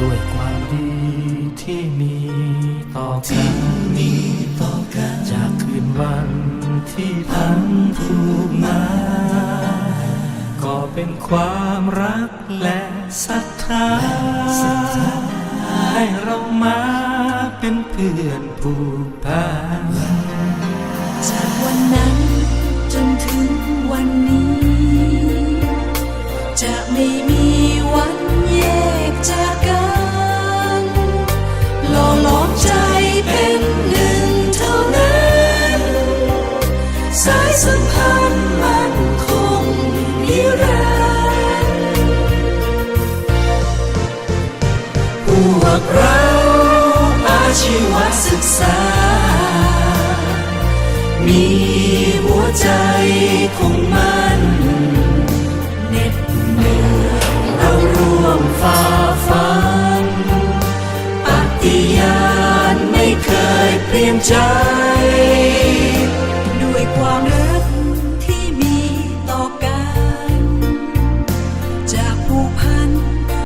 ด้วยความดีที่มีต่อกันมีต่อกันจากคืนวันที่พันผูกมาก็เป็นความรักและศรัทธาให้เรามาเป็นเพื่อนผูกพันจากวันนั้นจนถึงวันนี้ จะไม่มี สายสัมพันธ์มันคงนิรันดร์พวกเราอาชีวศึกษา มีหัวใจคงมันเน็ดเหนื่อยเราร่วมฝ่าฟันปฏิญาณไม่เคยเปลี่ยนใจ